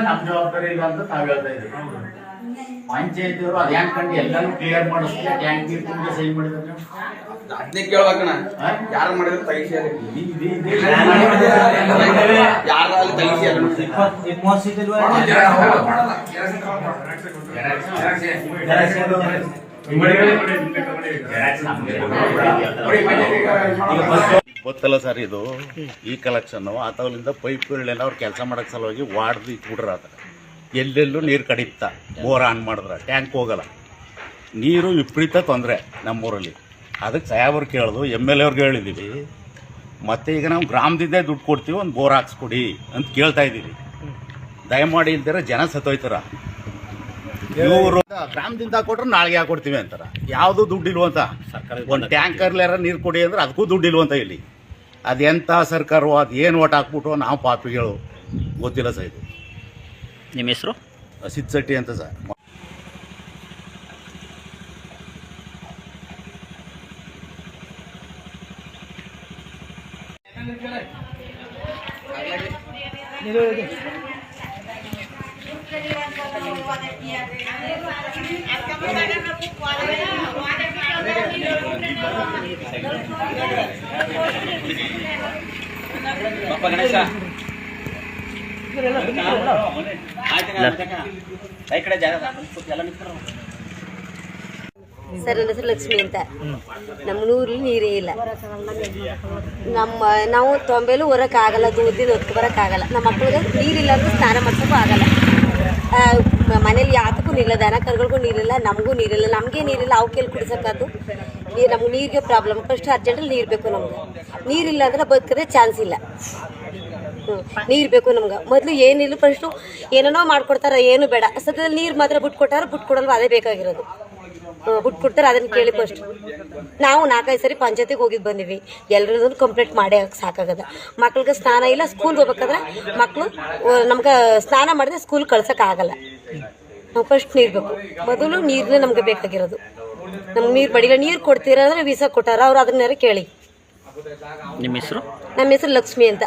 ನಮ್ ಜವಾಬ್ದಾರಿ ಇಲ್ಲ ಅಂತ ನಾವ್ ಹೇಳ್ತಾ ಇದ್ದೀವಿ ಪಂಚಾಯತಿಯವರು ಅದ್ ಹೆಂಗ್ ಕಂಡು ಎಲ್ಲಾನು ಕ್ಲಿಯರ್ ಮಾಡಿಸ್ತೀವಿ ಟ್ಯಾಂಕ್ ನೀರ್ ತುಂಬಿ ಸೈನ್ ಮಾಡಿದ್ರೆ? ಅದನ್ನೇ ಕೇಳ್ಬೇಕಣ್ಣ. ಯಾರು ಮಾಡಿದ್ರು ತೆಗಿಸಿ ಯಾರು ಅಲ್ಲಿ ಗೊತ್ತಲ್ಲ ಸರ್ ಇದು ಈ ಕಲೆಕ್ಷನ್ ಆತವಲಿಂದ ಪೈಪ್ಗಳನ್ನೆಲ್ಲ ಅವ್ರು ಕೆಲಸ ಮಾಡಕ್ ಸಲುವಾಗಿ ವಾಡ್ದು ಇಟ್ಬಿಟ್ರ ಆತ ಎಲ್ಲೆಲ್ಲೂ ನೀರು ಕಡಿತ ಬೋರ್ ಆನ್ ಮಾಡಿದ್ರೆ ಟ್ಯಾಂಕ್ ಹೋಗಲ್ಲ. ನೀರು ವಿಪರೀತ ತೊಂದರೆ ನಮ್ಮೂರಲ್ಲಿ. ಅದಕ್ಕೆ ಸಾಹೇಬ್ರು ಕೇಳಿದ್ರು ಎಂ ಎಲ್ ಎವ್ರಿಗೆ ಹೇಳಿದ್ದೀವಿ ಮತ್ತೆ ಈಗ ನಾವು ಗ್ರಾಮದಿಂದೇ ದುಡ್ಡು ಕೊಡ್ತೀವಿ ಒಂದು ಬೋರ್ ಹಾಕ್ಸ್ಕೊಡಿ ಅಂತ ಕೇಳ್ತಾ ಇದ್ದೀವಿ. ದಯಮಾಡಿ ಇಲ್ದಿರ ಜನ ಸತ್ತೋಯ್ತಾರ. ಇವರು ಗ್ರಾಮದಿಂದ ಕೊಟ್ರೆ ನಾಳೆಗೆ ಹಾಕೊಡ್ತೀವಿ ಅಂತಾರ. ಯಾವುದು ದುಡ್ಡು ಇಲ್ವಂತ ಒಂದು ಟ್ಯಾಂಕರ್ಲಾರ ನೀರು ಕೊಡಿ ಅಂದ್ರೆ ಅದಕ್ಕೂ ದುಡ್ಡು ಇಲ್ವಂತ ಇಲ್ಲಿ ಅದೆಂಥ ಸರ್ಕಾರವು ಅದು ಏನು ಓಟ್ ಹಾಕ್ಬಿಟ್ಟು ನಾವು ಪಾಪಿಗಳು ಗೊತ್ತಿಲ್ಲ ಸರ್ ಇದು. ನಿಮ್ಮ ಹೆಸರು? ಸಿದ್ ಶೆಟ್ಟಿ ಅಂತ ಸರ್. ಗಣೇಶ. ಸರ್ ನನ್ನ ಹೆಸರು ಲಕ್ಷ್ಮಿ ಅಂತ. ನಮ್ಮ ಊರಲ್ಲಿ ನೀರೇ ಇಲ್ಲ. ನಮ್ಮ ನಾವು ತೊಂಬೆಲು ಹೊರಕ್ಕಾಗಲ್ಲ ದೂರದಿಂದ ಹೊತ್ತು ಬರೋಕ್ಕಾಗಲ್ಲ ನಮ್ಮ ಮಕ್ಳಿಗೆ ನೀರಿಲ್ಲ ಅಂದ್ರೆ ಸ್ನಾನ ಮಾಡ್ಸೋಕ್ಕೂ ಆಗಲ್ಲ. ಮನೇಲಿ ಯಾತಕ್ಕೂ ನೀರಿಲ್ಲ, ದನ ಕರುಗಳಿಗೂ ನೀರಿಲ್ಲ, ನಮಗೂ ನೀರಿಲ್ಲ, ನಮಗೆ ನೀರಿಲ್ಲ ಅವಕ್ಕೆಲ್ಲಿ ಕುಡಿಸಕ್ಕದು ನೀರು ನಮ್ಗೆ ನೀರಿಗೆ ಪ್ರಾಬ್ಲಮ್ ಫಸ್ಟ್ ಅರ್ಜೆಂಟಲ್ಲಿ ನೀರು ಬೇಕು ನಮ್ಗೆ. ನೀರಿಲ್ಲ ಅಂದ್ರೆ ಬದುಕದೆ ಚಾನ್ಸ್ ಇಲ್ಲ. ನೀರು ಬೇಕು ನಮ್ಗೆ. ಮೊದಲು ಏನಿಲ್ಲ ಫಸ್ಟು ಏನೇನೋ ಮಾಡ್ಕೊಡ್ತಾರೆ, ಏನು ಬೇಡ. ಸದ್ಯದಲ್ಲಿ ನೀರು ಮಾತ್ರ ಬಿಟ್ಕೊಟ್ಟಾರ, ಬಿಟ್ಕೊಡಲ್ವ? ಅದೇ ಬೇಕಾಗಿರೋದು. ಬಿಟ್ಟು ಕೊಡ್ತಾರೆ ಅದನ್ನ ಕೇಳಿ ಫಸ್ಟ್ ನಾವು ನಾಲ್ಕೈದು ಸರಿ ಪಂಚಾಯತಿಗೆ ಹೋಗಿದ್ದು ಬಂದಿವಿ. ಎಲ್ಲರದ್ದು ಕಂಪ್ಲೇಂಟ್ ಮಾಡೇ ಸಾಕಾಗದ. ಮಕ್ಳಿಗೆ ಸ್ನಾನ ಇಲ್ಲ ಸ್ಕೂಲ್ಗೆ ಹೋಗ್ಬೇಕಾದ್ರೆ ಮಕ್ಕಳು ನಮ್ಗೆ ಸ್ನಾನ ಮಾಡಿದ್ರೆ ಸ್ಕೂಲ್ ಕಳ್ಸೋಕ್ಕಾಗಲ್ಲ ನಾವು ಫಸ್ಟ್ ನೀರು ಬೇಕು. ಮೊದಲು ನೀರನ್ನೇ ನಮ್ಗೆ ಬೇಕಾಗಿರೋದು. ನಮ್ಗೆ ನೀರು ಬಡಿಲ್ಲ ನೀರು ಕೊಡ್ತೀರಾ ಅಂದ್ರೆ ವೀಸಾ ಕೊಟ್ಟಾರ ಅವ್ರು ಅದನ್ನೇ ಕೇಳಿ. ನಿಮ್ಮ ಹೆಸರು? ನಮ್ಮ ಹೆಸರು ಲಕ್ಷ್ಮಿ ಅಂತ.